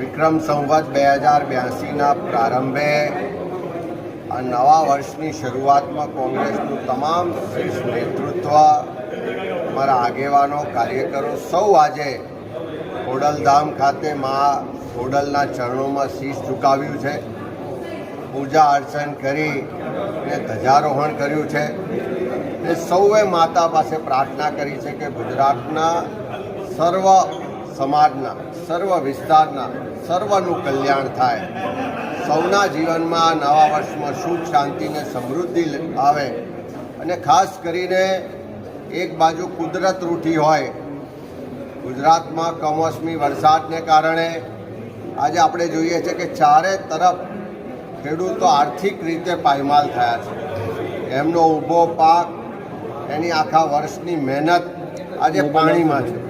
વિક્રમ સંવત બે હજાર બ્યાસીના પ્રારંભે આ નવા વર્ષની શરૂઆતમાં કોંગ્રેસનું તમામ શ્રેષ્ઠ નેતૃત્વ, અમારા આગેવાનો, કાર્યકરો સૌ આજે ખોડલધામ ખાતે મા ખોડલના ચરણોમાં શીશ ઝુકાવ્યું છે. પૂજા અર્ચન કરી અને ધ્વજારોહણ કર્યું છે. ને સૌએ માતા પાસે પ્રાર્થના કરી છે કે ગુજરાતના સર્વ સમાજના સર્વ વિસ્તારના સર્વનું કલ્યાણ થાય. સૌના જીવનમાં નવા વર્ષમાં સુખ શાંતિ ને સમૃદ્ધિ આવે. અને ખાસ કરીને એક બાજુ કુદરત રૂઠી હોય. ગુજરાતમાં કમોસમી વરસાદને કારણે આજે આપણે જોઈએ છે કે ચારે તરફ ખેડૂતો આર્થિક રીતે પાયમાલ થયા છે. એમનો ઊભો પાક એની આખા વર્ષની મહેનત આજે પાણીમાં છે.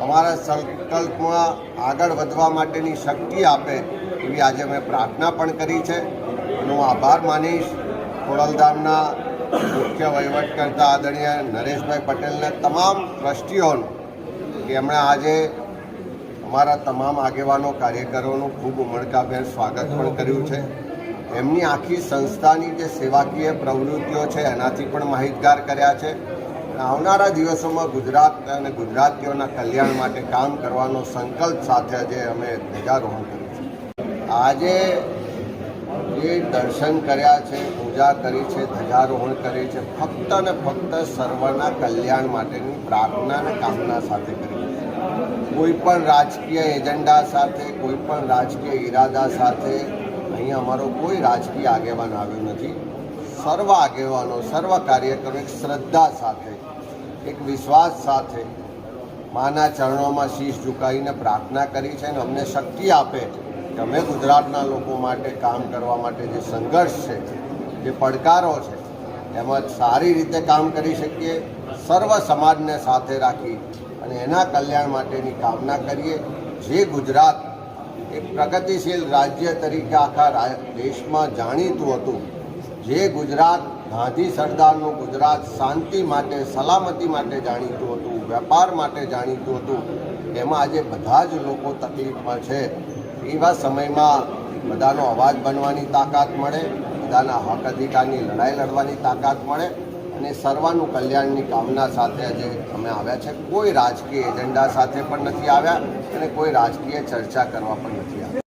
અમારા સંકલ્પમાં આગળ વધવા માટેની શક્તિ આપે એવી આજે મેં પ્રાર્થના પણ કરી છે. હું આભાર માનીશ. ખોડલધામના મુખ્ય વહીવટકર્તા આદરણીય નરેશભાઈ પટેલને તમામ ટ્રસ્ટીઓનો કે એમણે આજે અમારા તમામ આગેવાનો કાર્યકરોનું ખૂબ ઉમળકાભેર સ્વાગત પણ કર્યું છે. એમની આખી સંસ્થાની જે સેવાકીય પ્રવૃત્તિઓ છે, એનાથી પણ માહિતગાર કર્યા છે. આવનારા દિવસોમાં ગુજરાત અને ગુજરાતીઓના કલ્યાણ માટે કામ કરવાનો સંકલ્પ સાથે આજે અમે ધ્વજારોહણ કર્યું છે. આજે જે દર્શન કર્યા છે, પૂજા કરી છે, ધ્વજારોહણ કરી છે, ફક્ત ને ફક્ત સર્વના કલ્યાણ માટેની પ્રાર્થના અને કામના સાથે કરી છે. કોઈ પણ રાજકીય એજન્ડા સાથે, કોઈ પણ રાજકીય ઈરાદા સાથે અહીં અમારો કોઈ રાજકીય આગેવાન આવ્યો નથી. સર્વ આગેવાનો, સર્વ કાર્યકરો એક શ્રદ્ધા સાથે, એક વિશ્વાસ સાથે માના ચરણોમાં શીશ ઝુકાવીને પ્રાર્થના કરી છે અને અમને શક્તિ આપે કે અમે ગુજરાતના લોકો માટે કામ કરવા માટે જે સંઘર્ષ છે, જે પડકારો છે, એમાં સારી રીતે કામ કરી શકીએ, સર્વ સમાજને સાથે રાખી અને એના કલ્યાણ માટેની કામના કરીએ. જે ગુજરાત એક પ્રગતિશીલ રાજ્ય તરીકે આખા દેશમાં જાણીતું હતું જે ગુજરાત ગાંધી સરદારનું ગુજરાત શાંતિ માટે, સલામતી માટે જાણીતું હતું, વેપાર માટે જાણીતું હતું, એમાં આજે બધા જ લોકો તકલીફમાં છે. એવા સમયમાં બધાનો અવાજ બનવાની તાકાત મળે, બધાના હક અધિકારની લડાઈ લડવાની તાકાત મળે અને સર્વાનું કલ્યાણની કામના સાથે આજે અમે આવ્યા છે. કોઈ રાજકીય એજન્ડા સાથે પણ નથી આવ્યા અને કોઈ રાજકીય ચર્ચા કરવા પણ નથી આવ્યા.